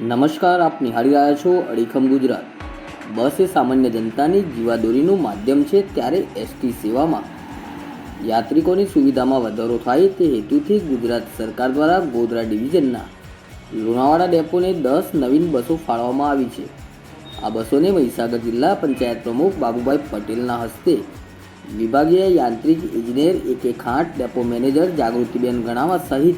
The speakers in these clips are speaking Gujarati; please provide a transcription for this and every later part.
નમસ્કાર, આપ નિહાળી રહ્યા છો અડીખમ ગુજરાત. બસ એ સામાન્ય જનતાની જીવાદોરીનું માધ્યમ છે ત્યારે એસટી સેવામાં. યાત્રિકોની સુવિધામાં વધારો થાય તે હેતુથી ગુજરાત સરકાર દ્વારા ગોધરા ડિવિઝનના લુણાવાડા ડેપોને દસ નવીન બસો ફાળવવામાં આવી છે. આ બસોને મહીસાગર જિલ્લા પંચાયત પ્રમુખ બાબુભાઈ પટેલના હસ્તે વિભાગીય યાંત્રિક ઇજનેર એ કે ખાંટ ડેપો મેનેજર જાગૃતિબેન ગણાવા સહિત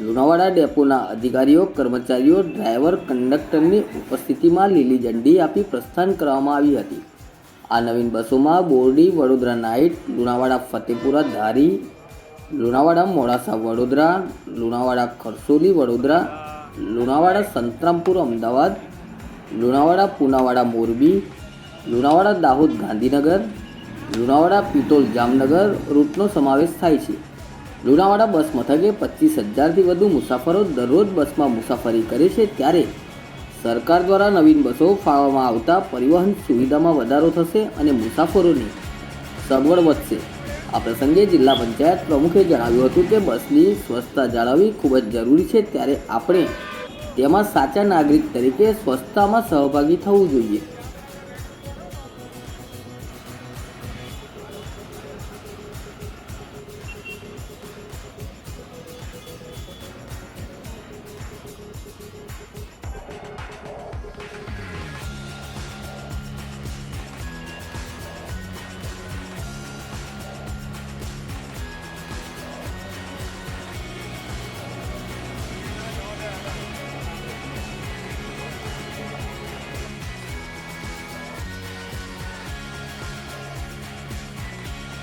લુણાવાડા ડેપોના અધિકારીઓ, કર્મચારીઓ, ડ્રાઈવર, કંડક્ટરની ઉપસ્થિતિમાં લીલી ઝંડી આપી પ્રસ્થાન કરવામાં આવી હતી. આ નવીન બસોમાં બોરડી, વડોદરા નાઇટ, લુણાવાડા ફતેપુરા ધારી, લુણાવાડા મોડાસા વડોદરા, લુણાવાડા ખરસોલી વડોદરા, લુણાવાડા સંતરામપુર અમદાવાદ, લુણાવાડા પુનાવાડા મોરબી, લુણાવાડા દાહોદ ગાંધીનગર, લુણાવાડા પિટોલ જામનગર રૂટનો સમાવેશ થાય છે. લુણાવાડા બસ મથકે પચીસ હજારથી વધુ મુસાફરો દરરોજ બસમાં મુસાફરી કરે છે ત્યારે સરકાર દ્વારા નવીન બસો ફાળવવામાં આવતા પરિવહન સુવિધામાં વધારો થશે અને મુસાફરોની સગવડ વધશે. આ પ્રસંગે જિલ્લા પંચાયત પ્રમુખે જણાવ્યું હતું કે બસની સ્વચ્છતા જાળવવી ખૂબ જ જરૂરી છે ત્યારે આપણે તેમાં સાચા નાગરિક તરીકે સ્વચ્છતામાં સહભાગી થવું જોઈએ.